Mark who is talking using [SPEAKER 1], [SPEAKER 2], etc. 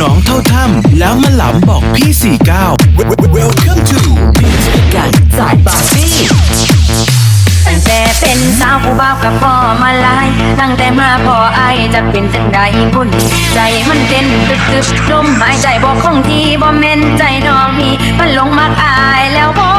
[SPEAKER 1] น้องเท่าถ้ำแล้วมาหลำบอกพี่สี่เก้า Welcome to
[SPEAKER 2] กันจ่ายบาร์บี้
[SPEAKER 3] ตั้งแต่เป็นสาวผู้บ่าวกับพ่อมาลาย ตั้งแต่มาพ่อไอายจะเป็นจังใดบุญใจมันเต้นตึกตึกลมหายใจบอกคงที่บ่แม่นใจน้องนี่มันลงมักอายแล้วบ่อ